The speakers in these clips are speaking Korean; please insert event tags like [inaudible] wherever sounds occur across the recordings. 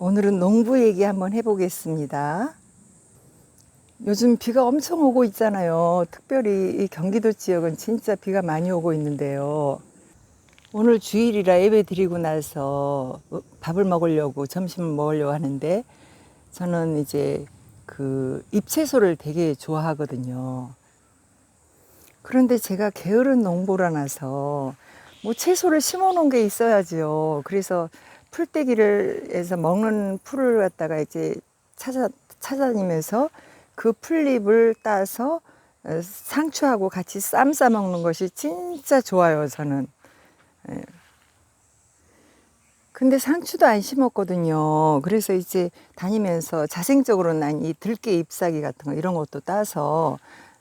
오늘은 농부 얘기 한번 해보겠습니다. 요즘 비가 엄청 오고 있잖아요. 특별히 이 경기도 지역은 진짜 비가 많이 오고 있는데요. 오늘 주일이라 예배 드리고 나서 밥을 먹으려고 점심을 먹으려고 하는데 저는 이제 그 잎채소를 되게 좋아하거든요. 그런데 제가 게으른 농부라나서 뭐 채소를 심어 놓은 게 있어야지요. 그래서 풀떼기를 해서 먹는 풀을 갖다가 이제 찾아 찾아다니면서 그 풀잎을 따서 어, 상추하고 같이 쌈 싸 먹는 것이 진짜 좋아요, 저는. 예. 근데 상추도 안 심었거든요. 그래서 이제 다니면서 자생적으로 난이 들깨 잎사귀 같은 거 이런 것도 따서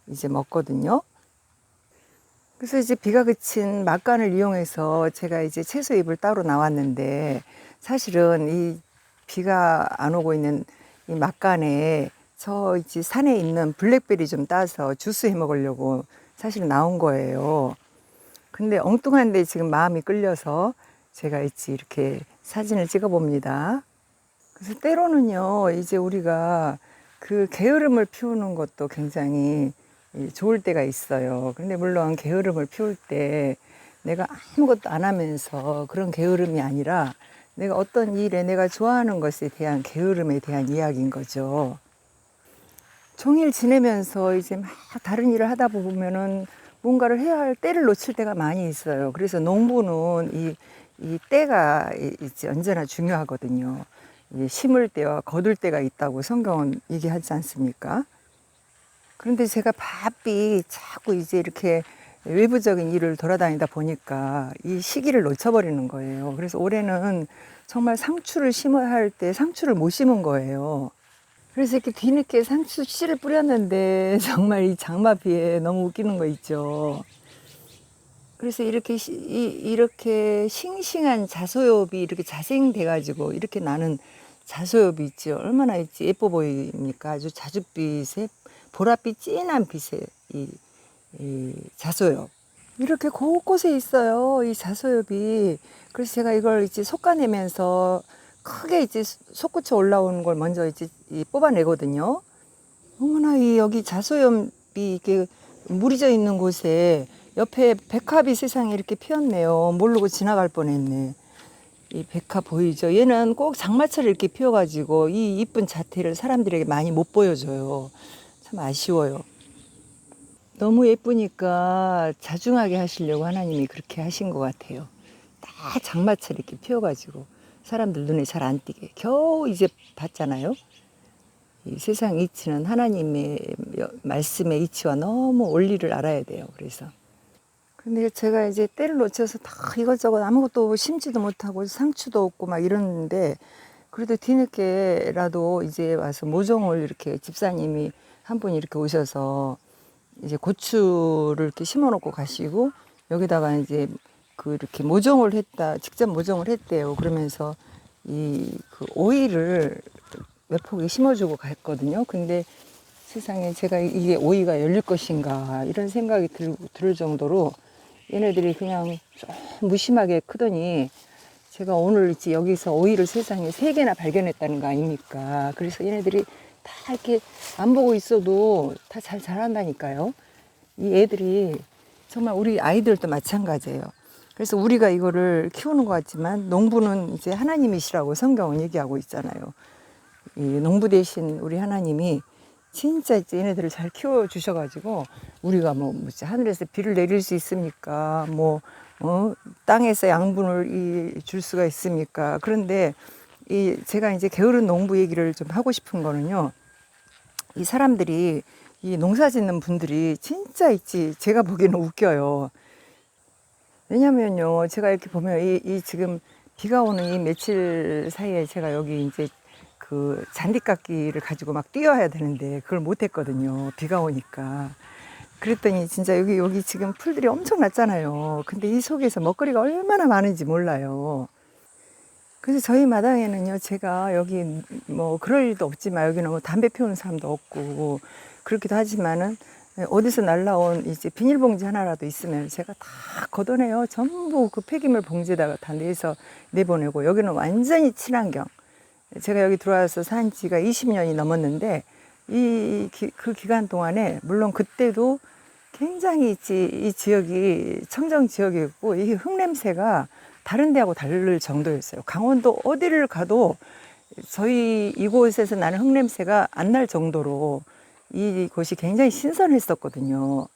이제 먹거든요. 그래서 이제 비가 그친 막간을 이용해서 제가 이제 채소 잎을 따로 나왔는데 사실은 이 비가 안 오고 있는 이 막간에 저 산에 있는 블랙베리 좀 따서 주스 해 먹으려고 사실 나온 거예요. 근데 엉뚱한데 지금 마음이 끌려서 제가 있지 이렇게 사진을 찍어 봅니다. 그래서 때로는요, 이제 우리가 그 게으름을 피우는 것도 굉장히 이 좋을 때가 있어요. 근데 물론 게으름을 피울 때 내가 아무것도 안 하면서 그런 게으름이 아니라 내가 어떤 일에 내가 좋아하는 것에 대한 게으름에 대한 이야기인 거죠. 종일 지내면서 이제 막 다른 일을 하다 보면은 뭔가를 해야 할 때를 놓칠 때가 많이 있어요. 그래서 농부는 이, 이 때가 이- 이제 언제나 중요하거든요. 이 심을 때와 거둘 때가 있다고 성경은 얘기하지 않습니까? 그런데 제가 바삐 자꾸 이제 이렇게 외부적인 일을 돌아다니다 보니까 이 시기를 놓쳐버리는 거예요. 그래서 올해는 정말 상추를 심어야 할 때 상추를 못 심은 거예요. 그래서 이렇게 뒤늦게 상추 씨를 뿌렸는데 [laughs] 정말 이 장마비에 너무 웃기는 거 있죠. 그래서 이렇게 시- 이, 이렇게 싱싱한 자소엽이 이렇게 자생돼 가지고 이렇게 나는 자소엽이 있죠. 얼마나 있지 예뻐 보입니까? 아주 자줏빛에 보랏빛 진한 빛의 이, 이 자소엽. 이렇게 곳곳에 있어요. 이 자소엽이. 그래서 제가 이걸 이제 솎아내면서 크게 이제 솟구쳐 올라오는 걸 먼저 이제 이 뽑아내거든요. 어머나 이 여기 자소염이 이렇게 무리져 있는 곳에 옆에 백합이 세상에 이렇게 피었네요. 모르고 지나갈 뻔했네. 이 백합 보이죠? 얘는 꼭 장마철에 이렇게 피어가지고 이 이쁜 자태를 사람들에게 많이 못 보여줘요. 참 아쉬워요. 너무 예쁘니까 자중하게 하시려고 하나님이 그렇게 하신 것 같아요. 다 장마철에 이렇게 피어가지고 사람들 눈에 잘 안 띄게 겨우 이제 봤잖아요. 이 세상 이치는 하나님의 말씀의 이치와 너무 원리를 알아야 돼요. 그래서 근데 제가 이제 때를 놓쳐서 다 이것저것 아무것도 심지도 못하고 상추도 없고 막 이러는데 그래도 뒤늦게라도 이제 와서 모종을 이렇게 집사님이 한 분이 이렇게 오셔서 이제 고추를 이렇게 심어 놓고 가시고 여기다가 이제 그 이렇게 모종을 했다 직접 모종을 했대요 그러면서 이 그 오이를 몇 포기 심어주고 갔거든요 근데 세상에 제가 이게 오이가 열릴 것인가 이런 생각이 들, 들 정도로 얘네들이 그냥 좀 무심하게 크더니 제가 오늘 이제 여기서 오이를 세상에 세 개나 발견했다는 거 아닙니까? 그래서 얘네들이 다 이렇게 안 보고 있어도 다 잘 자란다니까요. 이 애들이 정말 우리 아이들도 마찬가지예요. 그래서 우리가 이거를 키우는 것 같지만 농부는 이제 하나님이시라고 성경은 얘기하고 있잖아요. 이 농부 대신 우리 하나님이 진짜 이제 얘네들을 잘 키워 주셔가지고 우리가 뭐 뭐지 하늘에서 비를 내릴 수 있습니까? 뭐 어, 땅에서 양분을 이, 줄 수가 있습니까? 그런데 이 제가 이제 게으른 농부 얘기를 좀 하고 싶은 거는요. 이 사람들이 이 농사 짓는 분들이 진짜 있지 제가 보기에는 웃겨요. 왜냐면요 제가 이렇게 보면 이, 이 지금 비가 오는 이 며칠 사이에 제가 여기 이제 그 잔디깎기를 가지고 막 뛰어야 되는데 그걸 못 했거든요. 비가 오니까. 그랬더니 진짜 여기 여기 지금 풀들이 엄청 났잖아요. 근데 이 속에서 먹거리가 얼마나 많은지 몰라요. 그래서 저희 마당에는요, 제가 여기 뭐 그럴 일도 없지만 여기는 뭐 담배 피우는 사람도 없고 그렇기도 하지만은 어디서 날라온 이제 비닐봉지 하나라도 있으면 제가 다 걷어내요. 전부 그 폐기물 봉지에다가 다 내서 내보내고 여기는 완전히 친환경. 제가 여기 들어와서 산 지가 20년이 넘었는데 이 그 기간 동안에 물론 그때도 굉장히 있지, 이 지역이 청정 지역이었고 이 흙냄새가 다른 데하고 다를 정도였어요. 강원도 어디를 가도 저희 이곳에서 나는 흙냄새가 안 날 정도로 이곳이 굉장히 신선했었거든요.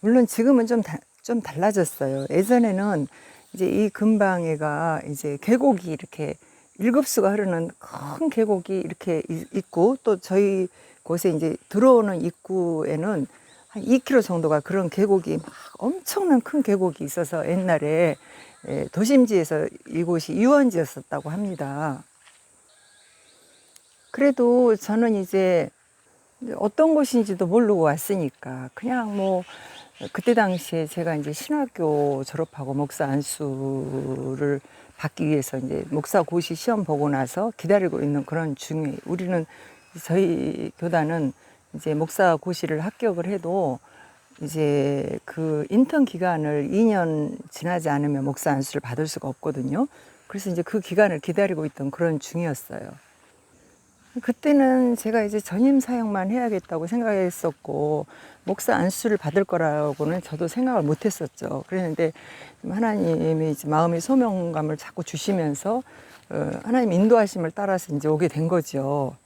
물론 지금은 좀, 다, 좀 달라졌어요. 예전에는 이제 이 근방에가 이제 계곡이 이렇게 일급수가 흐르는 큰 계곡이 이렇게 이- 있고 또 저희 곳에 이제 들어오는 입구에는 한 2km 정도가 그런 계곡이 막 엄청난 큰 계곡이 있어서 옛날에 예, 도심지에서 이곳이 유원지였었다고 합니다. 그래도 저는 이제 어떤 곳인지도 모르고 왔으니까 그냥 뭐 그때 당시에 제가 이제 신학교 졸업하고 목사 안수를 받기 위해서 이제 목사 고시 시험 보고 나서 기다리고 있는 그런 중에 우리는 저희 교단은 이제 목사 고시를 합격을 해도 이제 그 인턴 기간을 2년 지나지 않으면 목사 안수를 받을 수가 없거든요. 그래서 이제 그 기간을 기다리고 있던 그런 중이었어요. 그때는 제가 이제 전임 사역만 해야겠다고 생각했었고 목사 안수를 받을 거라고는 저도 생각을 못했었죠. 그랬는데 하나님이 이제 마음의 소명감을 자꾸 주시면서 어, 하나님 인도하심을 따라서 이제 오게 된 거죠.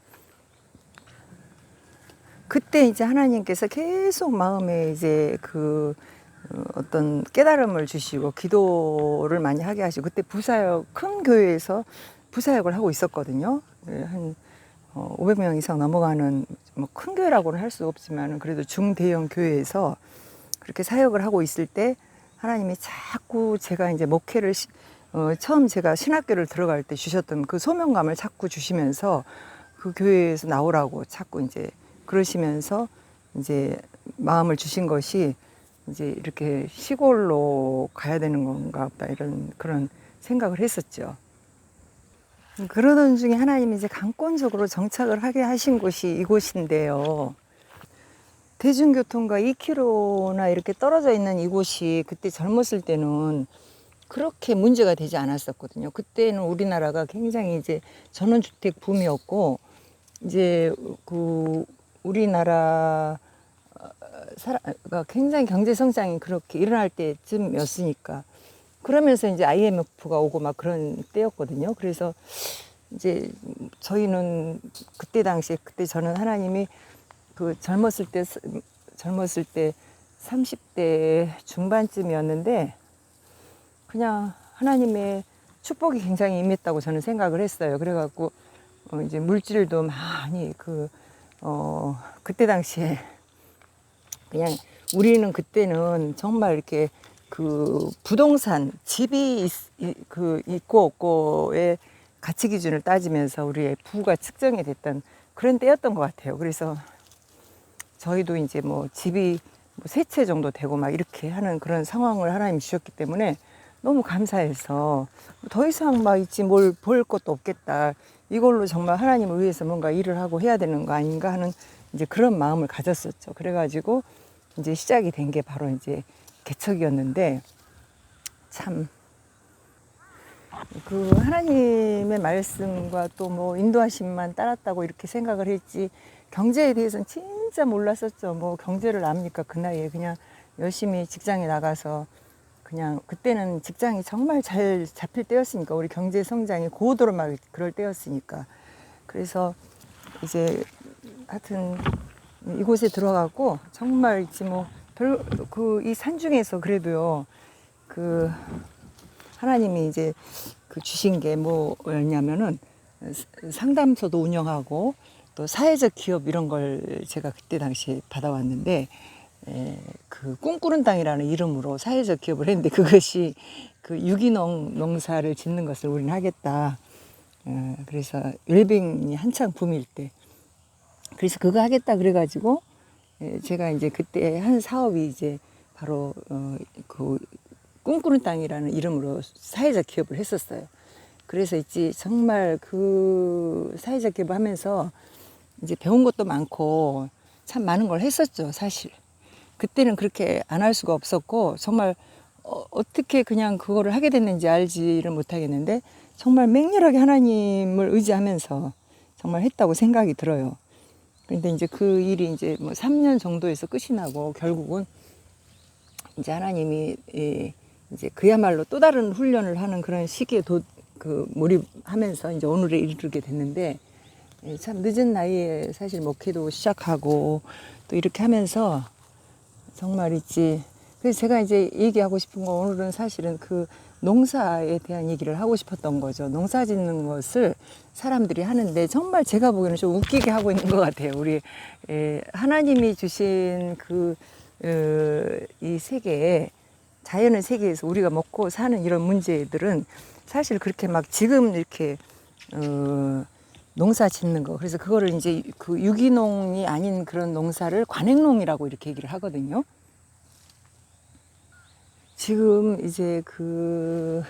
그때 이제 하나님께서 계속 마음에 이제 그 어, 어떤 깨달음을 주시고 기도를 많이 하게 하시고 그때 부사역 큰 교회에서 부사역을 하고 있었거든요. 예, 한 어, 500명 이상 넘어가는 뭐 큰 교회라고는 할 수 없지만 그래도 중대형 교회에서 그렇게 사역을 하고 있을 때 하나님이 자꾸 제가 이제 목회를 시- 어, 처음 제가 신학교를 들어갈 때 주셨던 그 소명감을 자꾸 주시면서 그 교회에서 나오라고 자꾸 이제 그러시면서 이제 마음을 주신 것이 이제 이렇게 시골로 가야 되는 건가 보다 이런 그런 생각을 했었죠. 그러던 중에 하나님이 이제 강권적으로 정착을 하게 하신 곳이 이곳인데요. 대중교통과 2km나 이렇게 떨어져 있는 이곳이 그때 젊었을 때는 그렇게 문제가 되지 않았었거든요. 그때는 우리나라가 굉장히 이제 전원주택 붐이었고, 이제 그 우리나라 어, 사가 굉장히 경제 성장이 그렇게 일어날 때쯤이었으니까 그러면서 이제 IMF가 오고 막 그런 때였거든요. 그래서 이제 저희는 그때 당시에 그때 저는 하나님이 그 젊었을 때 젊었을 때 30대 중반쯤이었는데 그냥 하나님의 축복이 굉장히 임했다고 저는 생각을 했어요. 그래갖고 어 이제 물질도 많이 그 어, 그때 당시에 그냥 우리는 그때는 정말 이렇게 그 부동산 집이 있, 이- 그 있고 없고의 가치 기준을 따지면서 우리의 부가 측정이 됐던 그런 때였던 것 같아요. 그래서 저희도 이제 뭐 집이 세채 정도 되고 막 이렇게 하는 그런 상황을 하나님 주셨기 때문에 너무 감사해서 더 이상 막 있지 뭘 볼 것도 없겠다. 이걸로 정말 하나님을 위해서 뭔가 일을 하고 해야 되는 거 아닌가 하는 이제 그런 마음을 가졌었죠. 그래가지고 이제 시작이 된 게 바로 이제 개척이었는데 참 그 하나님의 말씀과 또 뭐 인도하심만 따랐다고 이렇게 생각을 했지 경제에 대해서는 진짜 몰랐었죠. 뭐 경제를 압니까 그 나이에 그냥 열심히 직장에 나가서 그냥 그때는 직장이 정말 잘 잡힐 때였으니까 우리 경제 성장이 고도로 막 그럴 때였으니까. 그래서 이제 하여튼 이곳에 들어가고 정말 있지 뭐 별 그 이 산중에서 그래도요 그 하나님이 이제 그 주신 게 뭐였냐면은 상담소도 운영하고 또 사회적 기업 이런 걸 제가 그때 당시에 받아왔는데 에, 그 꿈꾸는 땅이라는 이름으로 사회적 기업을 했는데 그것이 그 유기농 농사를 짓는 것을 우리는 하겠다. 어, 그래서 웰빙이 한창 붐일 때 그래서 그거 하겠다 그래가지고 예, 제가 이제 그때 한 사업이 이제 바로 어, 그 꿈꾸는 땅이라는 이름으로 사회적 기업을 했었어요. 그래서 있지 정말 그 사회적 기업을 하면서 이제 배운 것도 많고 참 많은 걸 했었죠 사실. 그때는 그렇게 안 할 수가 없었고 정말 어, 어떻게 그냥 그거를 하게 됐는지 알지를 못하겠는데 정말 맹렬하게 하나님을 의지하면서 정말 했다고 생각이 들어요. 근데 이제 그 일이 이제 뭐 3년 정도에서 끝이 나고 결국은 이제 하나님이 이 이제 그야말로 또 다른 훈련을 하는 그런 시기에 도, 그 몰입하면서 이제 오늘에 이르게 됐는데 예, 참 늦은 나이에 사실 목회도 시작하고 또 이렇게 하면서 정말 있지. 그래서 제가 이제 얘기하고 싶은 거 오늘은 사실은 그 농사에 대한 얘기를 하고 싶었던 거죠. 농사 짓는 것을 사람들이 하는데 정말 제가 보기에는 좀 웃기게 하고 있는 것 같아요. 우리 에, 하나님이 주신 그, 어, 이 세계에 자연의 세계에서 우리가 먹고 사는 이런 문제들은 사실 그렇게 막 지금 이렇게 어, 농사 짓는 거 그래서 그거를 이제 그 유기농이 아닌 그런 농사를 관행농이라고 이렇게 얘기를 하거든요. 지금 이제 그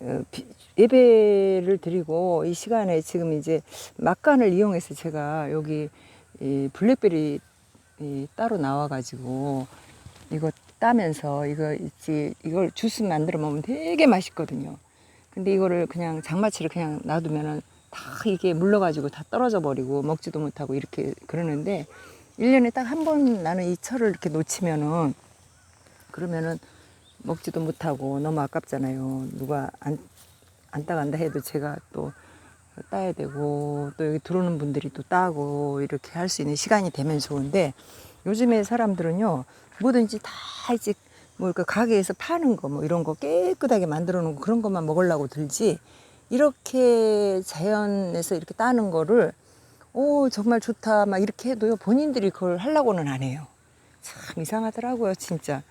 어, 비- 예배를 드리고 이 시간에 지금 이제 막간을 이용해서 제가 여기 이 블랙베리 이 따로 나와가지고 이거 따면서 이거 있지 이걸 주스 만들어 먹으면 되게 맛있거든요. 근데 이거를 그냥 장마치를 그냥 놔두면은 다 이게 물러가지고 다 떨어져 버리고 먹지도 못하고 이렇게 그러는데 일년에 딱 한 번 나는 이 철을 이렇게 놓치면은 그러면은 먹지도 못하고 너무 아깝잖아요. 누가 안, 안 따간다 해도 제가 또 따야 되고 또 여기 들어오는 분들이 또 따고 이렇게 할 수 있는 시간이 되면 좋은데 요즘에 사람들은요 뭐든지 다 이제 뭐그 가게에서 파는 거 뭐 이런 거 깨끗하게 만들어 놓은 거 그런 것만 먹으려고 들지 이렇게 자연에서 이렇게 따는 거를 오 정말 좋다 막 이렇게 해도요. 본인들이 그걸 하려고는 안 해요. 참 이상하더라고요 진짜.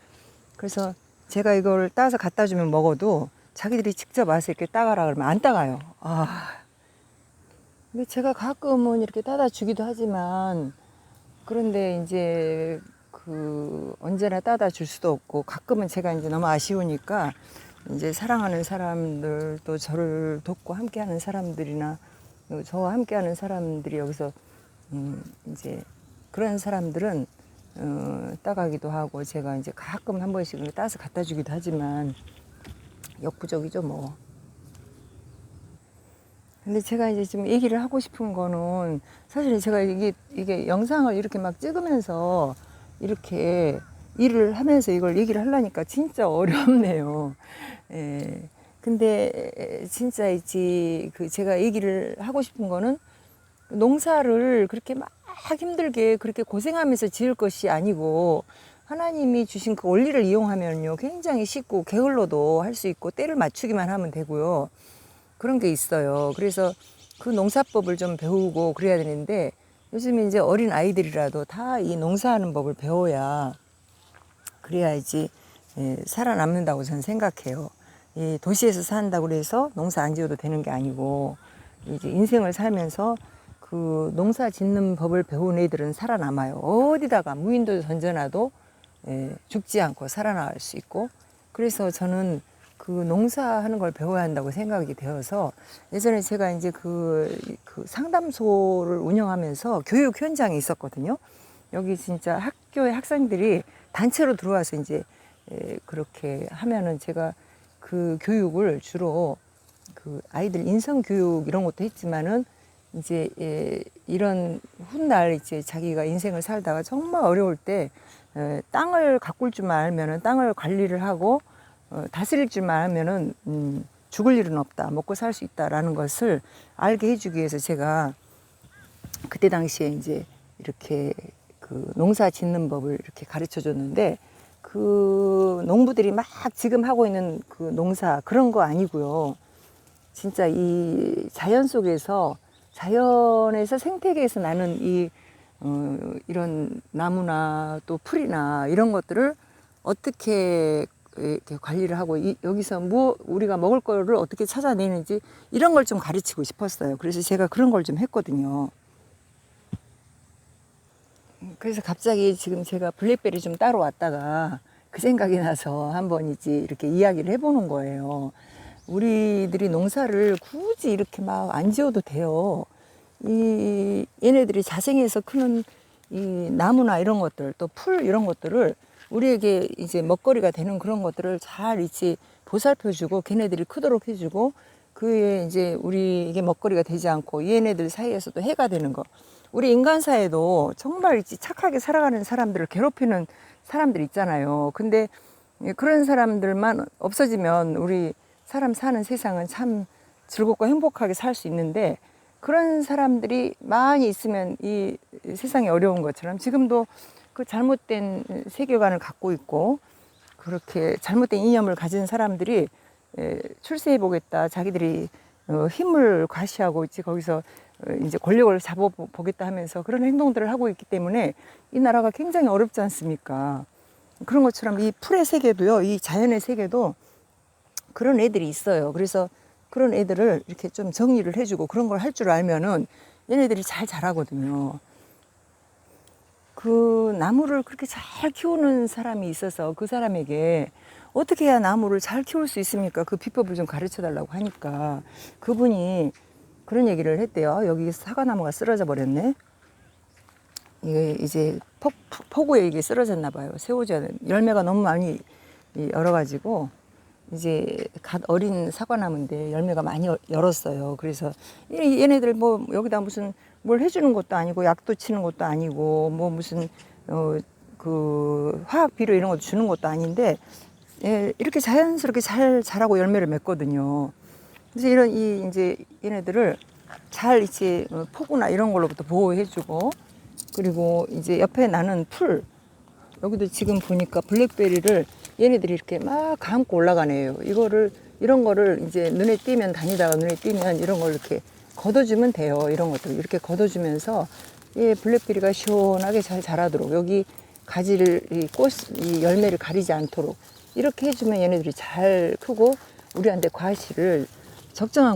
그래서 제가 이걸 따서 갖다 주면 먹어도 자기들이 직접 와서 이렇게 따가라 그러면 안 따가요. 아. 근데 제가 가끔은 이렇게 따다 주기도 하지만 그런데 이제 그 언제나 따다 줄 수도 없고 가끔은 제가 이제 너무 아쉬우니까 이제 사랑하는 사람들 또 저를 돕고 함께하는 사람들이나 또 저와 함께하는 사람들이 여기서 음 이제 그런 사람들은 어 따가기도 하고 제가 이제 가끔 한 번씩 따서 갖다 주기도 하지만 역부족이죠 뭐. 근데 제가 이제 지금 얘기를 하고 싶은 거는 사실 제가 이게 이게 영상을 이렇게 막 찍으면서 이렇게 일을 하면서 이걸 얘기를 하려니까 진짜 어렵네요. 예. 근데 진짜 있지 그 제가 얘기를 하고 싶은 거는 농사를 그렇게 막 힘들게 그렇게 고생하면서 지을 것이 아니고 하나님이 주신 그 원리를 이용하면요 굉장히 쉽고 게을러도 할 수 있고 때를 맞추기만 하면 되고요. 그런 게 있어요. 그래서 그 농사법을 좀 배우고 그래야 되는데 요즘 이제 어린 아이들이라도 다 이 농사하는 법을 배워야 그래야지 예, 살아남는다고 저는 생각해요. 이 도시에서 산다고 그래서 농사 안 지어도 되는 게 아니고 이제 인생을 살면서 그 농사 짓는 법을 배운 애들은 살아남아요. 어디다가 무인도 던져놔도 예, 죽지 않고 살아날 수 있고 그래서 저는 그 농사하는 걸 배워야 한다고 생각이 되어서 예전에 제가 이제 그, 그 상담소를 운영하면서 교육 현장에 있었거든요. 여기 진짜 학 교의 학생들이 단체로 들어와서 이제 에, 그렇게 하면은 제가 그 교육을 주로 그 아이들 인성 교육 이런 것도 했지만은 이제 예, 이런 훗날 이제 자기가 인생을 살다가 정말 어려울 때 에, 땅을 가꿀 줄만 알면은 땅을 관리를 하고 어, 다스릴 줄만 알면은 음, 죽을 일은 없다 먹고 살 수 있다라는 것을 알게 해주기 위해서 제가 그때 당시에 이제 이렇게 그 농사 짓는 법을 이렇게 가르쳐 줬는데 그 농부들이 막 지금 하고 있는 그 농사 그런 거 아니고요. 진짜 이 자연 속에서 자연에서 생태계에서 나는 이 어, 이런 나무나 또 풀이나 이런 것들을 어떻게 이렇게 관리를 하고 이, 여기서 뭐 우리가 먹을 거를 어떻게 찾아내는지 이런 걸 좀 가르치고 싶었어요. 그래서 제가 그런 걸 좀 했거든요. 그래서 갑자기 지금 제가 블랙베리 좀 따러 왔다가 그 생각이 나서 한번 이제 이렇게 이야기를 해보는 거예요. 우리들이 농사를 굳이 이렇게 막 안 지어도 돼요. 이 얘네들이 자생해서 크는 이 나무나 이런 것들 또 풀 이런 것들을 우리에게 이제 먹거리가 되는 그런 것들을 잘 이제 보살펴주고 걔네들이 크도록 해주고 그에 이제 우리 이게 먹거리가 되지 않고 얘네들 사이에서도 해가 되는 거. 우리 인간 사회도 정말 착하게 살아가는 사람들을 괴롭히는 사람들 있잖아요. 근데 예, 그런 사람들만 없어지면 우리 사람 사는 세상은 참 즐겁고 행복하게 살 수 있는데 그런 사람들이 많이 있으면 이 세상이 어려운 것처럼 지금도 그 잘못된 세계관을 갖고 있고 그렇게 잘못된 이념을 가진 사람들이 에, 출세해 보겠다 자기들이 어, 힘을 과시하고 있지 거기서 어, 이제 권력을 잡아 보겠다 하면서 그런 행동들을 하고 있기 때문에 이 나라가 굉장히 어렵지 않습니까? 그런 것처럼 이 풀의 세계도요, 이 자연의 세계도 그런 애들이 있어요. 그래서 그런 애들을 이렇게 좀 정리를 해주고 그런 걸 할 줄 알면은 얘네들이 잘 자라거든요. 그 나무를 그렇게 잘 키우는 사람이 있어서 그 사람에게 어떻게 해야 나무를 잘 키울 수 있습니까? 그 비법을 좀 가르쳐 달라고 하니까 그분이 그런 얘기를 했대요. 여기 사과나무가 쓰러져 버렸네. 이게 이제 폭, 폭우에 이게 쓰러졌나 봐요. 새우젓 열매가 너무 많이 이 열어가지고 이제 갓 어린 사과나무인데 열매가 많이 열- 열었어요. 그래서 이- 얘네들 뭐 여기다 무슨 뭘 해주는 것도 아니고 약도 치는 것도 아니고 뭐 무슨 어 그 화학 비료 이런 것도 주는 것도 아닌데 예, 이렇게 자연스럽게 잘 자라고 열매를 맺거든요. 그래서 이런 이 이제 얘네들을 잘 이제 어, 폭우나 이런 걸로부터 보호해주고 그리고 이제 옆에 나는 풀 여기도 지금 보니까 블랙베리를 얘네들이 이렇게 막 감고 올라가네요. 이거를 이런 거를 이제 눈에 띄면 다니다가 눈에 띄면 이런 걸 이렇게 걷어주면 돼요. 이런 것들 이렇게 걷어주면서 이 블랙베리가 시원하게 잘 자라도록 여기 가지를 이 꽃 이 열매를 가리지 않도록 이렇게 해주면 얘네들이 잘 크고 우리한테 과실을 적정한